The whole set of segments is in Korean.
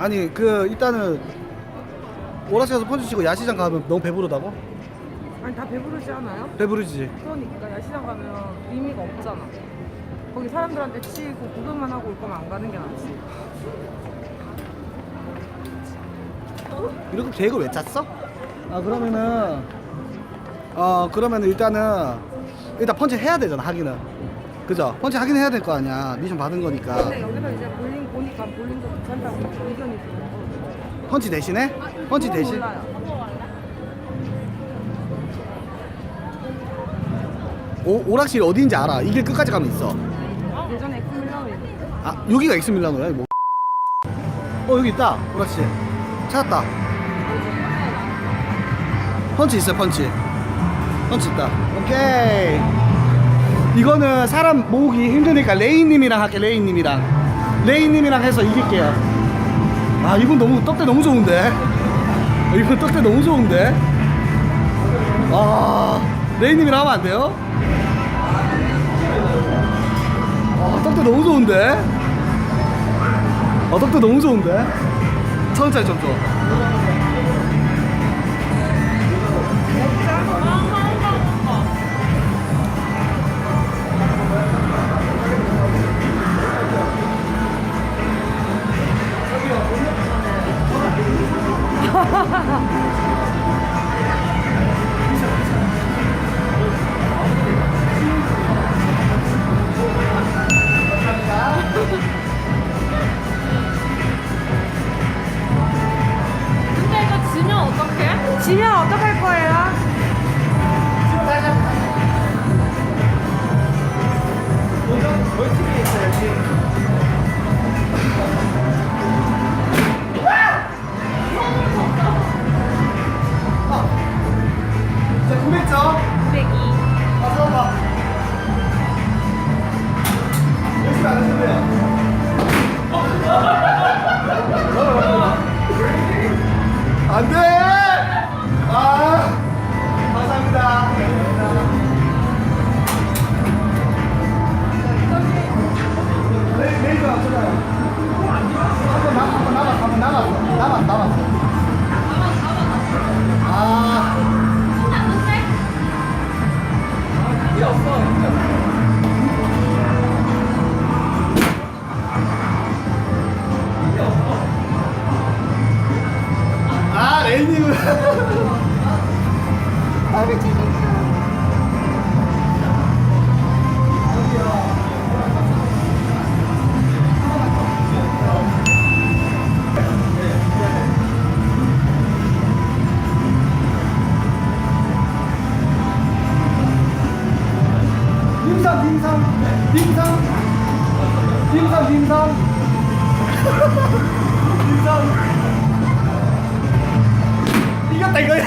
아니 그 일단은 오락실에서 펀치 치고 야시장 가면 너무 배부르다고? 아니 다 배부르지 않아요? 배부르지. 그러니까 야시장 가면 의미가 없잖아. 거기 사람들한테 치고 구경만 하고 올 거면 안 가는 게 낫지. 이렇게 계획을 왜 짰어? 아 그러면은 어 그러면은 일단은 일단 펀치 해야 되잖아 하기는 그죠? 펀치 하긴 해야 될 거 아니야 미션 받은 거니까 근데 여기서 이제 볼링 보니까 볼링도 괜찮다고 의견이 들어요. 펀치 대신에? 펀치 그건 대신? 몰라요. 오, 오락실 어디인지 알아. 이 길 끝까지 가면 있어. 예전에 엑스밀라노 아 여기가 엑스 밀라노야? 뭐. 어 여기 있다. 오락실. 찾았다. 펀치 있어 펀치. 펀치 있다. 오케이. 이거는 사람 모으기 힘드니까 레이님이랑 할게 레이님이랑 레이님이랑 해서 이길게요. 아 이분 너무 떡대 너무 좋은데? 이분 떡대 너무 좋은데? 아 레이님이랑 하면 안 돼요? 아 떡대 너무 좋은데? 아 떡대 너무 좋은데? 천원짜리 좀 줘. 근데 이거 지면 어떡해? 지면 어떡할 거예요? 자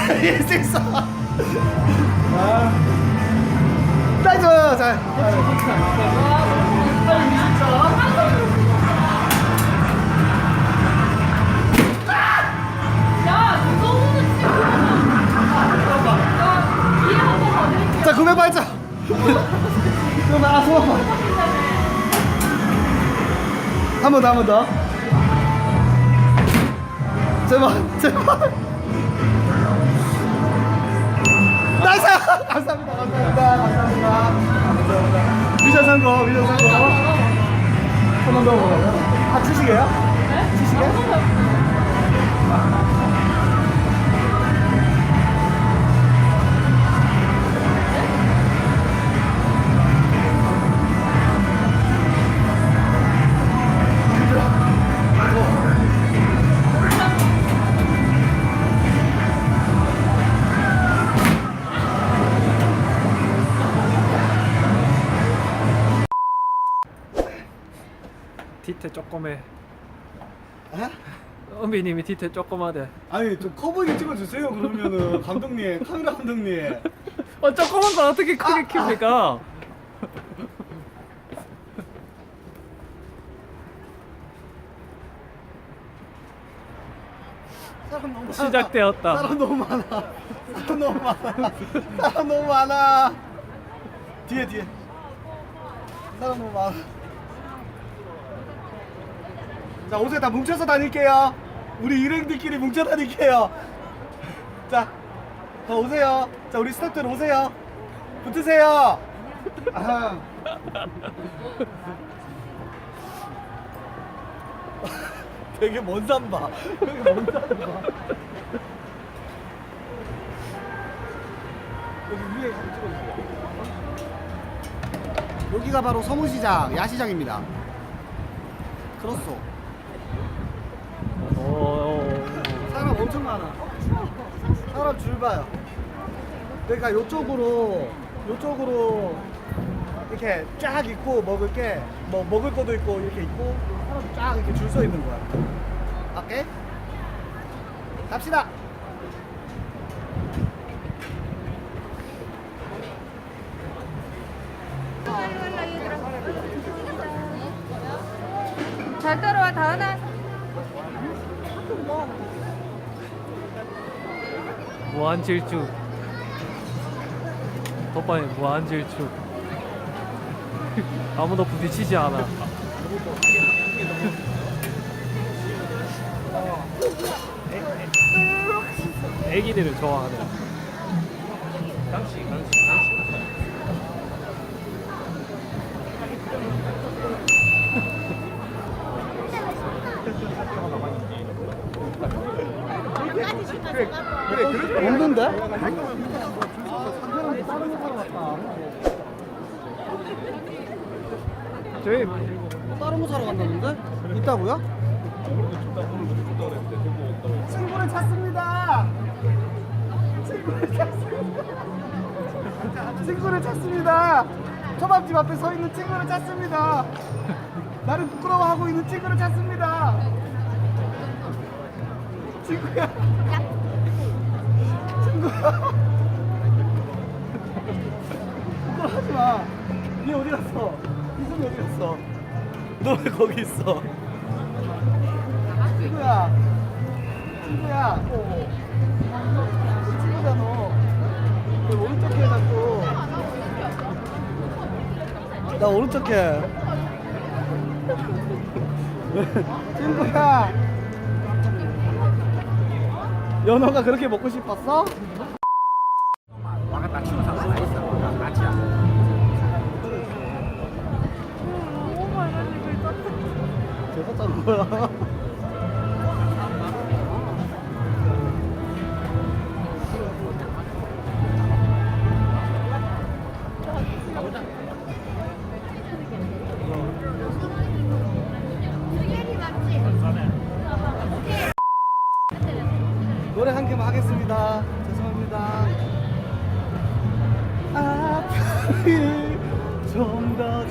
있어 아 나이스 받을게. 자, 900 발자. 그럼 아, 소원. 한번 더, 한 번 더. 제발, 제발. 감사합니다, 감사합니다, 감사합니다. 미션 성공, 미션 성공. 한번 더 먹어요. 아, 치시게요? 네? 치시게? 디테 조그매 에? 은비님이 디테 조그마대 아니, 좀커 보이게 찍어주세요, 그러면은. 감독님, 카메라 감독님. 어 조그만 거 어떻게 크게 킵니까? 사람 너무 많아. 시작되었다. 사람 너무 많아. 사람 너무 많아. 사람 너무 많아. 뒤에 뒤에. 사람 너무 많아. 자, 옷에 다 뭉쳐서 다닐게요. 우리 일행들끼리 뭉쳐 다닐게요. 자, 더 오세요. 자, 우리 스태프들 오세요. 붙으세요. 아흠. 되게 먼 산봐. 되게 먼 산봐. 여기 위에 한번 찍어주세요. 여기가 바로 서문시장 야시장입니다. 크로스. 오. 사람 엄청 많아. 사람 줄 봐요. 그러니까 요쪽으로 요쪽으로 이렇게 쫙 있고 먹을 게 뭐 먹을 것도 있고 이렇게 있고 사람 쫙 이렇게 줄 서 있는 거야. 오케이? 갑시다. 잘 따라와 다은아. 무한 질주. 덮밥이 무한 질주. 아무도 부딪히지 않아. 애기들을 좋아하 네. 없는데? 저희 다른 거 사러 간다는데? 있다고요? 친구를 찾습니다. 친구를 찾습니다. 친구를 찾습니다. 초밥집 앞에 서 있는 친구를 찾습니다. 나를 부끄러워하고 있는 친구를 찾습니다. 친구야. 친구야. 부끄러워하지 마. 니 어디 갔어? 이승이 어디 갔어? 너 왜 거기 있어? 친구야. 친구야. 어. 친구야 너. 왜 오른쪽 해 자꾸. 나 오른쪽 해. 친구야. 연어가 그렇게 먹고 싶었어? 자른 거야. 노래 한 개만 하겠습니다. 죄송합니다. 앞이 좀더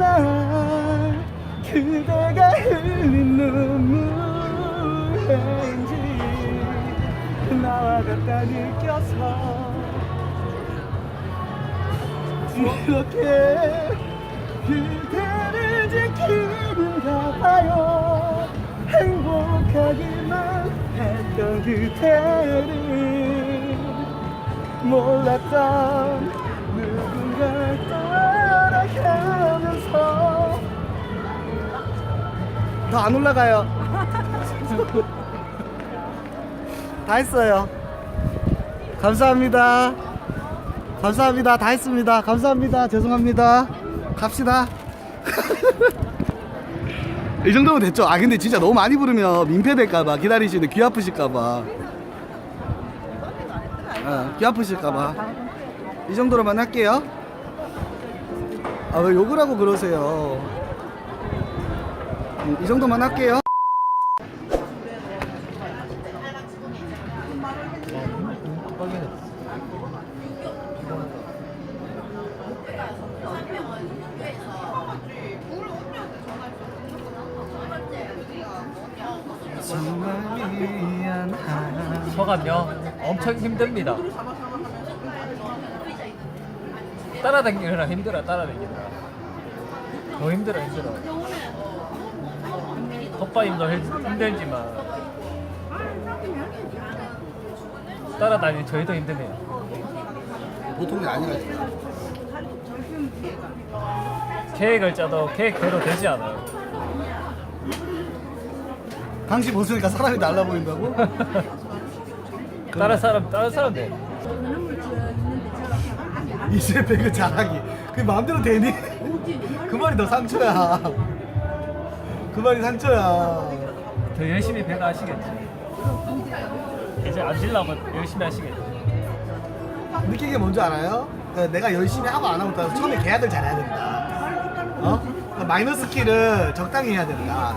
날 그대가 흘린 눈물인지 나와 같다 느껴서 이렇게 그대를 지키는가 봐요. 행복하기만 했던 그대를 몰랐던 더 안 올라가요 다 했어요 감사합니다 감사합니다. 다 했습니다. 감사합니다. 죄송합니다. 갑시다. 이 정도면 됐죠? 아 근데 진짜 너무 많이 부르면 민폐될까봐 기다리시는데 귀 아프실까봐 어, 귀 아프실까봐 이 정도로만 할게요 아 왜 욕을 하고 그러세요 음, 이 정도만 할게요 소감요 엄청 힘듭니다. 따라다니느라 힘들어 따라다니느라 더 힘들어 힘들어. 덮밥임도 힘들지만 따라다니 저희도 힘드네요. 보통이 아니라 계획을 짜도 계획대로 되지 않아요. 당신 벗으니까 사람이 달라 보인다고? 다른 사람 다른 사람 돼. 이제 배그 잘하기. 그 마음대로 되니? 그 말이 더 상처야. 그 말이 상처야. 더 열심히 배가 하시겠지. 이제 안 질라고 열심히 하시겠지. 느낀 게 뭔지 알아요? 그 내가 열심히 하고 안 하고 따라서 처음에 계약을 잘해야 된다. 어? 그 마이너스 키를 적당히 해야 된다.